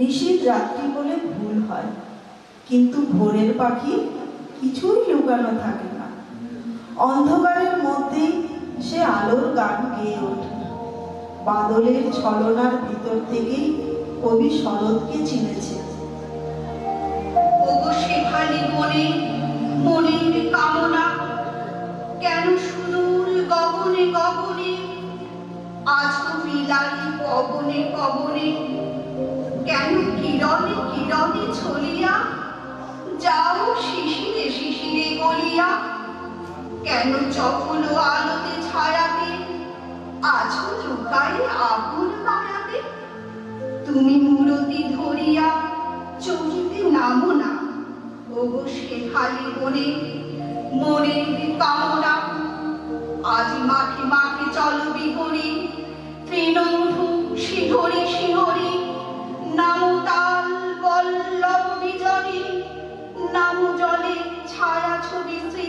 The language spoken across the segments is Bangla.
নিশীর রাত্রি বলে ভুল হয়। কিন্তু ভোরের পাখি কিছুই লুকানো থাকে না। অন্ধকারের মধ্যেই সে আলোর গান গেয়ে ওঠে। বাদলের ছলনার ভিতর থেকেই কবি শরৎকে চিনেছে। মনে, মনের কামনা, কেন সুদূর গগনে গগনে আজ বিলাই পবনে পবনে কেন কিরণে ছলিয়া যাও শিশিরে শিশিরে গলিয়া। কেন চপল আলোতে ছায়াতে, আজ লুকায় আগুন মায়াতে তুমি মূরতি ধরিয়া চকিতে নামো না। ওগো শেফালি বনে, মনের কামনা আজ মাঠে মাঠে চলো বিহরি তৃণমধু শিহরি শিহরি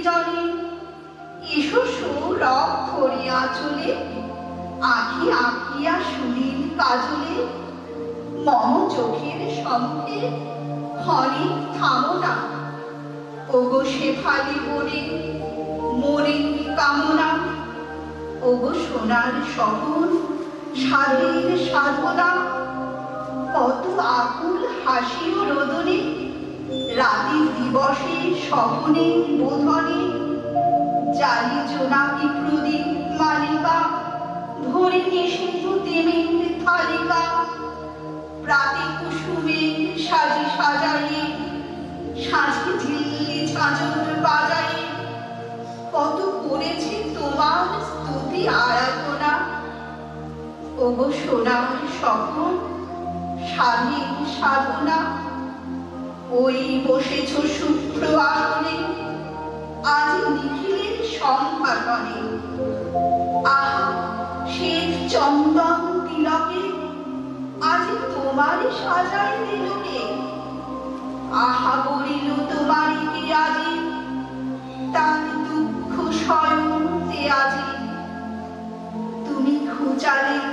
সৃজনী এসো ধরিয়া চলে, আঁকি আঁকিয়া সুনীল কাজলে। চোখের না। ওগো শেফালি বনে কামনা? ওগো সোনার শহর সাধের সাধনা, কত আকুল হাসি ও রোদনে রাতের দিবসে স্বপনে বোধনে জালি জোনাকি প্রদীপ মালিকা ভরে নিষিদ্ধ দেমের থালিকা প্রাতে কুসুমে সাজি সাজাইয়ে সাজি ঝিল্লি ছাঁচর বাজাই কত করেছে তোমার স্তুতি আরাধনা। ওগো সোনার স্বপন, স্বাধীন সাধনা ওই বসেছ শুভ্র আগুনে আজ নিখিলের সম্ভাষণে আহা শ্বেত চন্দন তিলকে, আজ তোমার সাজাই দিলকে। আহা বলিল তোমারই কি আজি? তার দুঃখ স্বয়ং তে আজি। তুমি কার